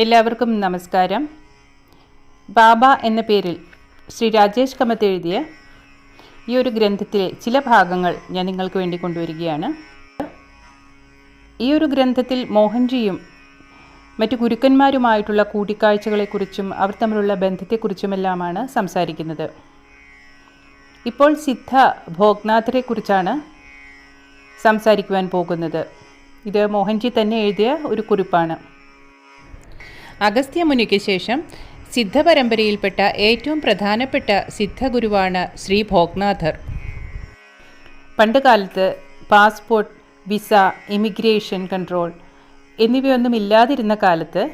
എല്ലാവർക്കും നമസ്കാരം. ബാബ എന്ന പേരിൽ ശ്രീ രാജേഷ് കമത്ത് എഴുതിയ ഈ ഒരു ഗ്രന്ഥത്തിലെ ചില ഭാഗങ്ങൾ ഞാൻ നിങ്ങൾക്ക് വേണ്ടി കൊണ്ടുവരികയാണ്. ഈ ഒരു ഗ്രന്ഥത്തിൽ മോഹൻജിയും മറ്റു ഗുരുക്കന്മാരുമായിട്ടുള്ള കൂടിക്കാഴ്ചകളെക്കുറിച്ചും അവർ തമ്മിലുള്ള ബന്ധത്തെക്കുറിച്ചുമെല്ലാമാണ് സംസാരിക്കുന്നത്. ഇപ്പോൾ സിദ്ധ ഭോഗ്നാഥരെക്കുറിച്ചാണ് സംസാരിക്കുവാൻ പോകുന്നത്. ഇത് മോഹൻജി തന്നെ എഴുതിയ ഒരു കുറിപ്പാണ്. അഗസ്ത്യ മുനിക്ക് ശേഷം സിദ്ധപരമ്പരയിൽപ്പെട്ട ഏറ്റവും പ്രധാനപ്പെട്ട സിദ്ധഗുരുവാണ് ശ്രീ ഭോഗ്നാഥർ. പണ്ടുകാലത്ത് പാസ്പോർട്ട് വിസ ഇമിഗ്രേഷൻ കൺട്രോൾ എന്നിവയൊന്നും ഇല്ലാതിരുന്ന കാലത്ത്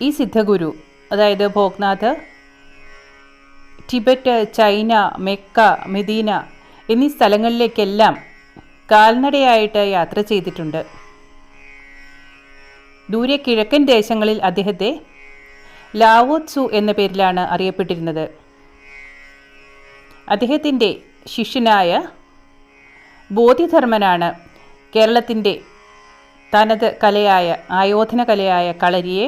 ഈ സിദ്ധഗുരു അതായത് Bhognath Tibet China Mecca Medina എന്നീ സ്ഥലങ്ങളിലേക്കെല്ലാം കാൽനടയായിട്ട് യാത്ര ചെയ്തിട്ടുണ്ട്. ദൂരെ കിഴക്കൻ ദേശങ്ങളിൽ അദ്ദേഹത്തെ ലാവോത്സു എന്ന പേരിലാണ് അറിയപ്പെട്ടിരുന്നത്. അദ്ദേഹത്തിന്റെ ശിഷ്യനായ ബോധിധർമ്മനാണ് കേരളത്തിന്റെ തനത് കലയായ ആയോധന കലയായ കളരിയെ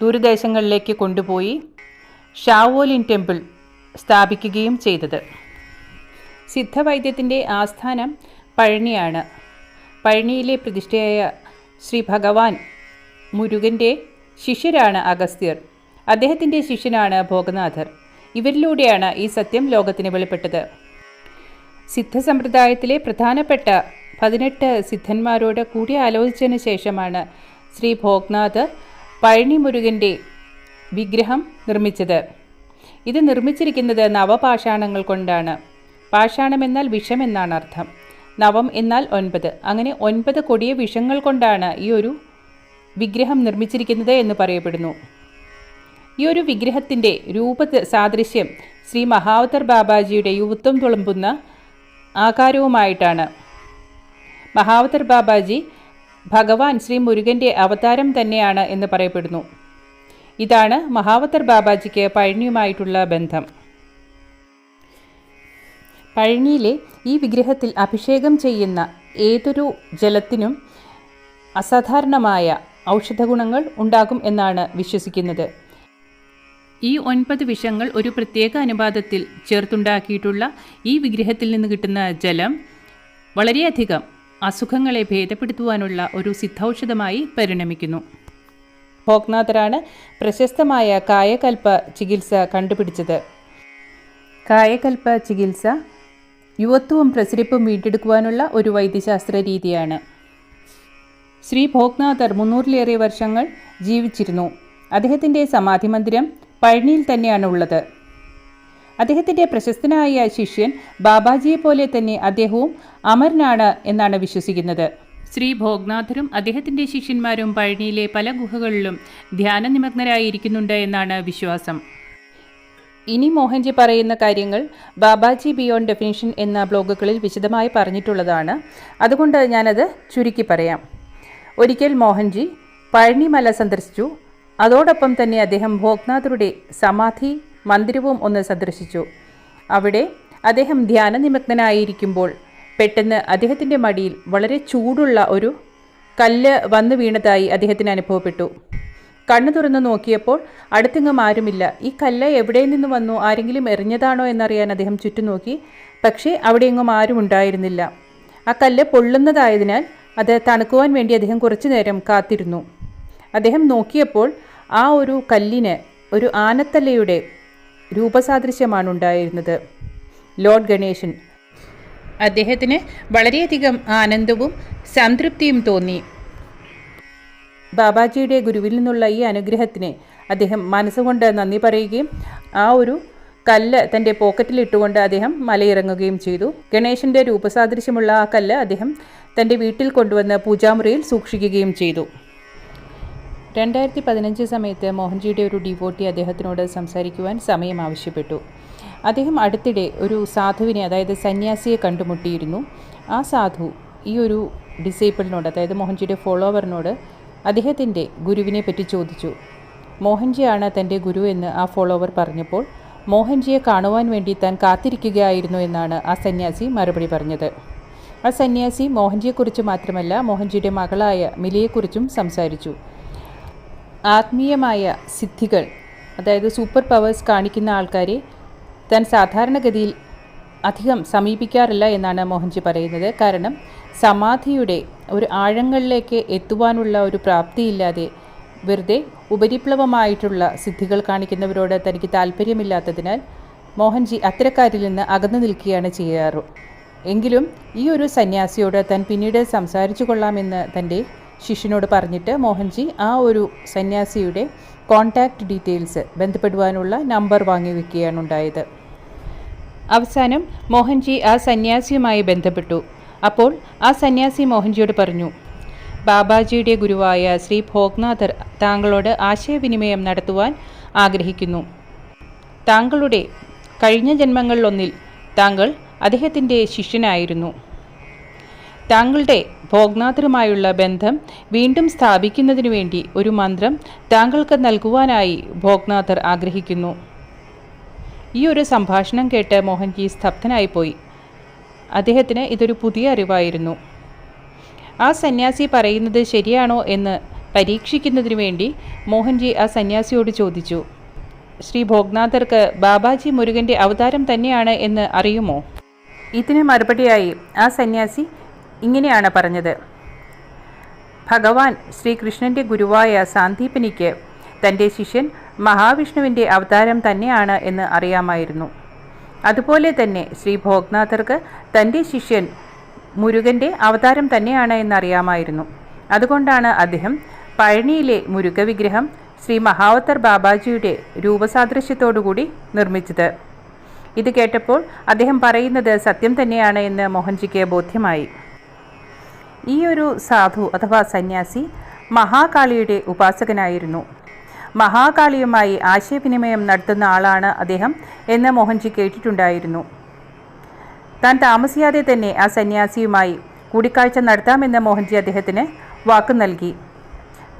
ദൂരദേശങ്ങളിലേക്ക് കൊണ്ടുപോയി ഷാവോലിൻ ടെമ്പിൾ സ്ഥാപിക്കുകയും ചെയ്തത്. സിദ്ധവൈദ്യത്തിന്റെ ആസ്ഥാനം പഴനിയാണ്. പഴനിയിലെ പ്രതിഷ്ഠയായ ശ്രീ ഭഗവാൻ മുരുകന്റെ ശിഷ്യരാണ് അഗസ്ത്യർ. അദ്ദേഹത്തിന്റെ ശിഷ്യനാണ് ഭോഗനാഥർ. ഇവരിലൂടെയാണ് ഈ സത്യം ലോകത്തിന് വെളിപ്പെട്ടത്. സിദ്ധസമ്പ്രദായത്തിലെ പ്രധാനപ്പെട്ട പതിനെട്ട് സിദ്ധന്മാരോട് കൂടി ആലോചിച്ചതിന് ശേഷമാണ് ശ്രീ ഭോഗ്നാഥ് പഴനി മുരുകന്റെ വിഗ്രഹം നിർമ്മിച്ചത്. ഇത് നിർമ്മിച്ചിരിക്കുന്നത് നവപാഷാണങ്ങൾ കൊണ്ടാണ്. പാഷാണമെന്നാൽ വിഷമെന്നാണ് അർത്ഥം. നവം എന്നാൽ ഒൻപത്. അങ്ങനെ ഒൻപത് കൊടിയ വിഷങ്ങൾ കൊണ്ടാണ് ഈ ഒരു വിഗ്രഹം നിർമ്മിച്ചിരിക്കുന്നത് എന്ന് പറയപ്പെടുന്നു. ഈ ഒരു വിഗ്രഹത്തിന്റെ രൂപ സാദൃശ്യം ശ്രീ മഹാവതർ ബാബാജിയുടെ യുവത്വം തുളുമ്പുന്ന ആകാരവുമായിട്ടാണ്. മഹാവതർ ബാബാജി ഭഗവാൻ ശ്രീ മുരുകന്റെ അവതാരം തന്നെയാണ് എന്ന് പറയപ്പെടുന്നു. ഇതാണ് മഹാവതർ ബാബാജിക്ക് പഴനിയുമായിട്ടുള്ള ബന്ധം. പഴനിയിലെ ഈ വിഗ്രഹത്തിൽ അഭിഷേകം ചെയ്യുന്ന ഏതൊരു ജലത്തിനും അസാധാരണമായ ഔഷധഗുണങ്ങൾ ഉണ്ടാകും എന്നാണ് വിശ്വസിക്കുന്നത്. ഈ ഒൻപത് വിഷങ്ങൾ ഒരു പ്രത്യേക അനുപാതത്തിൽ ചേർത്തുണ്ടാക്കിയിട്ടുള്ള ഈ വിഗ്രഹത്തിൽ നിന്ന് കിട്ടുന്ന ജലം വളരെയധികം അസുഖങ്ങളെ ഭേദപ്പെടുത്തുവാനുള്ള ഒരു സിദ്ധൌഷധമായി പരിണമിക്കുന്നു. ഭോഗ്നാഥരാണ് പ്രശസ്തമായ കായകൽപ്പ ചികിത്സ കണ്ടുപിടിച്ചത്. കായകൽപ്പ ചികിത്സ യുവത്വവും പ്രസരിപ്പും വീണ്ടെടുക്കുവാനുള്ള ഒരു വൈദ്യശാസ്ത്ര രീതിയാണ്. ശ്രീ ഭോഗ്നാഥർ മുന്നൂറിലേറെ വർഷങ്ങൾ ജീവിച്ചിരുന്നു. അദ്ദേഹത്തിന്റെ സമാധി മന്ദിരം പഴനിയിൽ തന്നെയാണ് ഉള്ളത് അദ്ദേഹത്തിന്റെ പ്രശസ്തനായ ശിഷ്യൻ ബാബാജിയെ പോലെ തന്നെ അദ്ദേഹവും അമരനാണ് എന്നാണ് വിശ്വസിക്കുന്നത്. ശ്രീ ഭോഗ്നാഥരും അദ്ദേഹത്തിന്റെ ശിഷ്യന്മാരും പഴനിയിലെ പല ഗുഹകളിലും ധ്യാനനിമഗ്നരായിരിക്കുന്നുണ്ട് എന്നാണ് വിശ്വാസം. ഇനി മോഹൻജി പറയുന്ന കാര്യങ്ങൾ ബാബാജി ബിയോണ്ട് ഡെഫിനിഷൻ എന്ന ബ്ലോഗുകളിൽ വിശദമായി പറഞ്ഞിട്ടുള്ളതാണ്. അതുകൊണ്ട് ഞാനത് ചുരുക്കി പറയാം. ഒരിക്കൽ മോഹൻജി പഴനിമല സന്ദർശിച്ചു. അതോടൊപ്പം തന്നെ അദ്ദേഹം ഭോഗ്നാഥരുടെ സമാധി മന്ദിരവും ഒന്ന് സന്ദർശിച്ചു. അവിടെ അദ്ദേഹം ധ്യാനനിമഗ്നനായിരിക്കുമ്പോൾ പെട്ടെന്ന് അദ്ദേഹത്തിന്റെ മടിയിൽ വളരെ ചൂടുള്ള ഒരു കല്ല് വന്നു വീണതായി അദ്ദേഹത്തിന് അനുഭവപ്പെട്ടു. കണ്ണു തുറന്നു നോക്കിയപ്പോൾ അടുത്തെങ്ങും ആരുമില്ല. ഈ കല്ല് എവിടെ നിന്ന് വന്നു? ആരെങ്കിലും എറിഞ്ഞതാണോ എന്നറിയാൻ അദ്ദേഹം ചുറ്റും നോക്കി പക്ഷേ അവിടെയെങ്ങും ആരും ഉണ്ടായിരുന്നില്ല. ആ കല്ല് പൊള്ളുന്നതായതിനാൽ അത് തണുക്കുവാൻ വേണ്ടി അദ്ദേഹം കുറച്ചു നേരം കാത്തിരുന്നു. അദ്ദേഹം നോക്കിയപ്പോൾ ആ ഒരു കല്ലിന് ഒരു ആനത്തല്ലയുടെ രൂപസാദൃശ്യമാണ് ഉണ്ടായിരുന്നത്. ലോർഡ് ഗണേശൻ. അദ്ദേഹത്തിന് വളരെയധികം ആനന്ദവും സംതൃപ്തിയും തോന്നി. ബാബാജിയുടെ ഗുരുവിൽ നിന്നുള്ള ഈ അനുഗ്രഹത്തിന് അദ്ദേഹം മനസ്സുകൊണ്ട് നന്ദി പറയുകയും ആ ഒരു കല്ല് തന്റെ പോക്കറ്റിലിട്ടുകൊണ്ട് അദ്ദേഹം മലയിറങ്ങുകയും ചെയ്തു. ഗണേശന്റെ രൂപസാദൃശ്യമുള്ള ആ കല്ല് അദ്ദേഹം തന്റെ വീട്ടിൽ കൊണ്ടുവന്ന് പൂജാമുറിയിൽ സൂക്ഷിക്കുകയും ചെയ്തു. രണ്ടായിരത്തി പതിനഞ്ച് സമയത്ത് മോഹൻജിയുടെ ഒരു ഡിവോട്ടി അദ്ദേഹത്തിനോട് സംസാരിക്കുവാൻ സമയം ആവശ്യപ്പെട്ടു. അദ്ദേഹം അടുത്തിടെ ഒരു സാധുവിനെ അതായത് സന്യാസിയെ കണ്ടുമുട്ടിയിരുന്നു. ആ സാധു ഈ ഒരു ഡിസേബിളിനോട് അതായത് മോഹൻജിയുടെ ഫോളോവറിനോട് അദ്ദേഹത്തിന്റെ ഗുരുവിനെ പറ്റി ചോദിച്ചു. മോഹൻജിയാണ് തന്റെ ഗുരു എന്ന് ആ ഫോളോവർ പറഞ്ഞപ്പോൾ മോഹൻജിയെ കാണുവാൻ വേണ്ടി താൻ കാത്തിരിക്കുകയായിരുന്നു എന്നാണ് ആ സന്യാസി മറുപടി പറഞ്ഞത്. ആ സന്യാസി മോഹൻജിയെക്കുറിച്ച് മാത്രമല്ല മോഹൻജിയുടെ മകളായ മിലിയെക്കുറിച്ചും സംസാരിച്ചു. ആത്മീയമായ സിദ്ധികൾ അതായത് സൂപ്പർ പവേഴ്സ് കാണിക്കുന്ന ആൾക്കാരെ താൻ സാധാരണഗതിയിൽ അധികം സമീപിക്കാറില്ല എന്നാണ് മോഹൻജി പറയുന്നത്. കാരണം സമാധിയുടെ ഒരു ആഴങ്ങളിലേക്ക് എത്തുവാനുള്ള ഒരു പ്രാപ്തിയില്ലാതെ വെറുതെ ഉപരിപ്ലവമായിട്ടുള്ള സിദ്ധികൾ കാണിക്കുന്നവരോട് തനിക്ക് താല്പര്യമില്ലാത്തതിനാൽ മോഹൻജി അത്തരക്കാരിൽ നിന്ന് അകന്നു നിൽക്കുകയാണ് ചെയ്യാറ്. എങ്കിലും ഈ ഒരു സന്യാസിയോട് താൻ പിന്നീട് സംസാരിച്ചു കൊള്ളാമെന്ന് തന്റെ ശിഷ്യനോട് പറഞ്ഞിട്ട് മോഹൻജി ആ ഒരു സന്യാസിയുടെ കോൺടാക്റ്റ് ഡീറ്റെയിൽസ് ബന്ധപ്പെടുവാനുള്ള നമ്പർ വാങ്ങി വെക്കുകയാണ് ഉണ്ടായത്. അവസാനം മോഹൻജി ആ സന്യാസിയുമായി ബന്ധപ്പെട്ടു. അപ്പോൾ ആ സന്യാസി മോഹൻജിയോട് പറഞ്ഞു ബാബാജിയുടെ ഗുരുവായ ശ്രീ ഭോഗ്നാഥർ താങ്കളോട് ആശയവിനിമയം നടത്തുവാൻ ആഗ്രഹിക്കുന്നു. താങ്കളുടെ കഴിഞ്ഞ ജന്മങ്ങളിലൊന്നിൽ താങ്കൾ അദ്ദേഹത്തിന്റെ ശിഷ്യനായിരുന്നു. താങ്കളുടെ ഭോഗ്നാഥരുമായുള്ള ബന്ധം വീണ്ടും സ്ഥാപിക്കുന്നതിനു വേണ്ടി ഒരു മന്ത്രം താങ്കൾക്ക് നൽകുവാനായി ഭോഗ്നാഥർ ആഗ്രഹിക്കുന്നു. ഈ ഒരു സംഭാഷണം കേട്ട് മോഹൻജി സ്തബ്ധനായിപ്പോയി. അദ്ദേഹത്തിന് ഇതൊരു പുതിയ അറിവായിരുന്നു. ആ സന്യാസി പറയുന്നത് ശരിയാണോ എന്ന് പരീക്ഷിക്കുന്നതിനു വേണ്ടി മോഹൻജി ആ സന്യാസിയോട് ചോദിച്ചു. ശ്രീ ഭോഗ്നാഥർക്ക് ബാബാജി മുരുകന്റെ അവതാരം തന്നെയാണ് എന്ന് അറിയുമോ? ഇതിന് മറുപടിയായി ആ സന്യാസി ഇങ്ങനെയാണ് പറഞ്ഞത്. ഭഗവാൻ ശ്രീകൃഷ്ണന്റെ ഗുരുവായ സാന്ദീപനിക്ക് തന്റെ ശിഷ്യൻ മഹാവിഷ്ണുവിന്റെ അവതാരം തന്നെയാണ് എന്ന് അറിയാമായിരുന്നു. അതുപോലെ തന്നെ ശ്രീ ഭോഗ്നാഥർക്ക് തന്റെ ശിഷ്യൻ മുരുകന്റെ അവതാരം തന്നെയാണ് എന്നറിയാമായിരുന്നു. അതുകൊണ്ടാണ് അദ്ദേഹം പഴനിയിലെ മുരുക വിഗ്രഹം ശ്രീ മഹാവത്തർ ബാബാജിയുടെ രൂപസാദൃശ്യത്തോടുകൂടി നിർമ്മിച്ചത്. ഇത് കേട്ടപ്പോൾ അദ്ദേഹം പറയുന്നത് സത്യം തന്നെയാണ് എന്ന് മോഹൻജിക്ക് ബോധ്യമായി. ഈ ഒരു സാധു അഥവാ സന്യാസി മഹാകാളിയുടെ ഉപാസകനായിരുന്നു. മഹാകാളിയുമായി ആശയവിനിമയം നടത്തുന്ന ആളാണ് അദ്ദേഹം എന്ന് മോഹൻജി കേട്ടിട്ടുണ്ടായിരുന്നു. താൻ താമസിയാതെ തന്നെ ആ സന്യാസിയുമായി കൂടിക്കാഴ്ച നടത്താമെന്ന് മോഹൻജി അദ്ദേഹത്തിന് വാക്ക് നൽകി.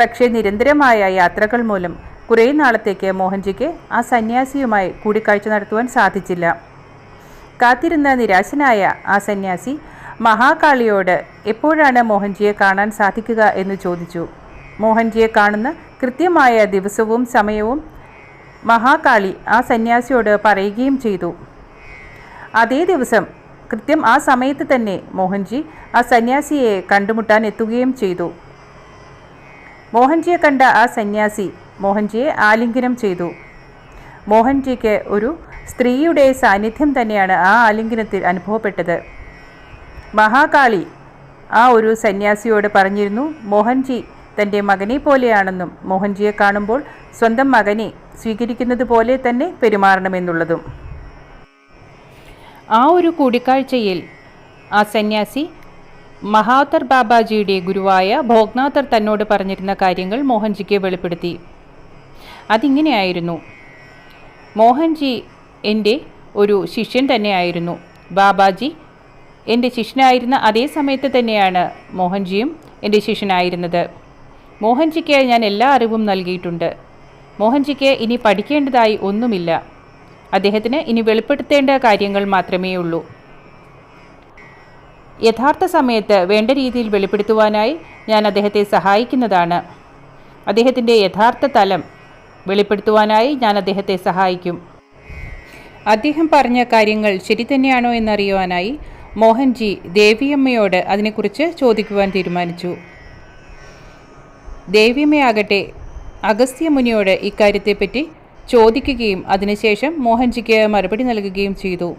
പക്ഷേ നിരന്തരമായ യാത്രകൾ മൂലം കുറേ നാളത്തേക്ക് മോഹൻജിക്ക് ആ സന്യാസിയുമായി കൂടിക്കാഴ്ച നടത്തുവാൻ സാധിച്ചില്ല. കാത്തിരുന്ന നിരാശനായ ആ സന്യാസി മഹാകാളിയോട് എപ്പോഴാണ് മോഹൻജിയെ കാണാൻ സാധിക്കുക എന്ന് ചോദിച്ചു. മോഹൻജിയെ കാണുന്ന കൃത്യമായ ദിവസവും സമയവും മഹാകാളി ആ സന്യാസിയോട് പറയുകയും ചെയ്തു. അതേ ദിവസം കൃത്യം ആ സമയത്ത് തന്നെ മോഹൻജി ആ സന്യാസിയെ കണ്ടുമുട്ടാൻ എത്തുകയും ചെയ്തു. മോഹൻജിയെ കണ്ട ആ സന്യാസി മോഹൻജിയെ ആലിംഗനം ചെയ്തു. മോഹൻജിക്ക് ഒരു സ്ത്രീയുടെ സാന്നിധ്യം തന്നെയാണ് ആ ആലിംഗനത്തിൽ അനുഭവപ്പെട്ടത്. മഹാകാളി ആ ഒരു സന്യാസിയോട് പറഞ്ഞിരുന്നു മോഹൻജി തന്റെ മകനെ പോലെയാണെന്നും മോഹൻജിയെ കാണുമ്പോൾ സ്വന്തം മകനെ സ്വീകരിക്കുന്നത് പോലെ തന്നെ പെരുമാറണമെന്നുള്ളതും. ആ ഒരു കൂടിക്കാഴ്ചയിൽ ആ സന്യാസി മഹാതർ ബാബാജിയുടെ ഗുരുവായ ഭോഗ്നാഥർ തന്നോട് പറഞ്ഞിരുന്ന കാര്യങ്ങൾ മോഹൻജിക്ക് വെളിപ്പെടുത്തി. അതിങ്ങനെയായിരുന്നു. മോഹൻജി എന്റെ ഒരു ശിഷ്യൻ തന്നെയായിരുന്നു. ബാബാജി എന്റെ ശിഷ്യനായിരുന്ന അതേ സമയത്ത് തന്നെയാണ് മോഹൻജിയും എന്റെ ശിഷ്യനായിരുന്നത്. മോഹൻജിക്ക് ഞാൻ എല്ലാ അറിവും നൽകിയിട്ടുണ്ട്. മോഹൻജിക്ക് ഇനി പഠിക്കേണ്ടതായി ഒന്നുമില്ല. അദ്ദേഹത്തിന് ഇനി വെളിപ്പെടുത്തേണ്ട കാര്യങ്ങൾ മാത്രമേ ഉള്ളൂ യഥാർത്ഥ സമയത്ത് വേണ്ട രീതിയിൽ വെളിപ്പെടുത്തുവാനായി ഞാൻ അദ്ദേഹത്തെ സഹായിക്കുന്നതാണ്. അദ്ദേഹത്തിന്റെ യഥാർത്ഥ തലം വെളിപ്പെടുത്തുവാനായി ഞാൻ അദ്ദേഹത്തെ സഹായിക്കും. അദ്ദേഹം പറഞ്ഞ കാര്യങ്ങൾ ശരി തന്നെയാണോ എന്നറിയുവാനായി മോഹൻജി ദേവിയമ്മയോട് അതിനെക്കുറിച്ച് ചോദിക്കുവാൻ തീരുമാനിച്ചു. ദേവിയമ്മയാകട്ടെ അഗസ്ത്യമുനിയോട് ഇക്കാര്യത്തെപ്പറ്റി ചോദിക്കുകയും അതിനുശേഷം മോഹൻജിക്ക് മറുപടി നൽകുകയും ചെയ്തു.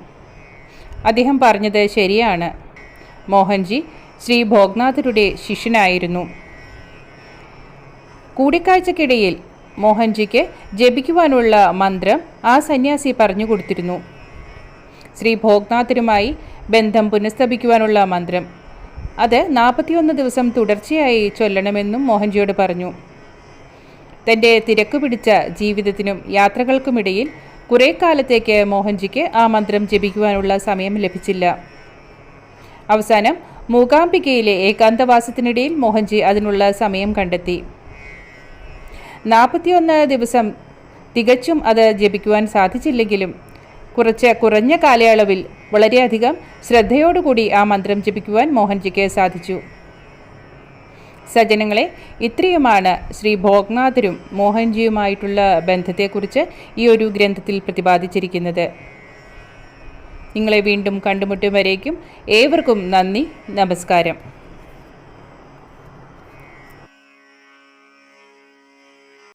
അദ്ദേഹം പറഞ്ഞത് ശരിയാണ്. മോഹൻജി ശ്രീ ഭോഗ്നാഥരുടെ ശിഷ്യനായിരുന്നു. കൂടിക്കാഴ്ചക്കിടയിൽ മോഹൻജിക്ക് ജപിക്കുവാനുള്ള മന്ത്രം ആ സന്യാസി പറഞ്ഞു കൊടുത്തിരുന്നു. ശ്രീ ഭോഗ്നാഥരുമായി ബന്ധം പുനഃസ്ഥാപിക്കുവാനുള്ള മന്ത്രം അത് നാൽപ്പത്തിയൊന്ന് ദിവസം തുടർച്ചയായി ചൊല്ലണമെന്നും മോഹൻജിയോട് പറഞ്ഞു. തന്റെ തിരക്ക് പിടിച്ച ജീവിതത്തിനും യാത്രകൾക്കുമിടയിൽ കുറേ കാലത്തേക്ക് മോഹൻജിക്ക് ആ മന്ത്രം ജപിക്കുവാനുള്ള സമയം ലഭിച്ചില്ല. അവസാനം മൂകാംബികയിലെ ഏകാന്തവാസത്തിനിടയിൽ മോഹൻജി അതിനുള്ള സമയം കണ്ടെത്തി. നാൽപ്പത്തിയൊന്ന് ദിവസം തികച്ചും അത് ജപിക്കുവാൻ സാധിച്ചില്ലെങ്കിലും കുറച്ച് കുറഞ്ഞ കാലയളവിൽ വളരെയധികം ശ്രദ്ധയോടുകൂടി ആ മന്ത്രം ജപിക്കുവാൻ മോഹൻജിക്ക് സാധിച്ചു. സജ്ജനങ്ങളെ ഇത്രയുമാണ് ശ്രീ ഭോഗ്നാഥരും മോഹൻജിയുമായിട്ടുള്ള ബന്ധത്തെക്കുറിച്ച് ഈ ഒരു ഗ്രന്ഥത്തിൽ പ്രതിപാദിച്ചിരിക്കുന്നത്. നിങ്ങളെ വീണ്ടും കണ്ടുമുട്ടും വരേക്കും ഏവർക്കും നന്ദി നമസ്കാരം.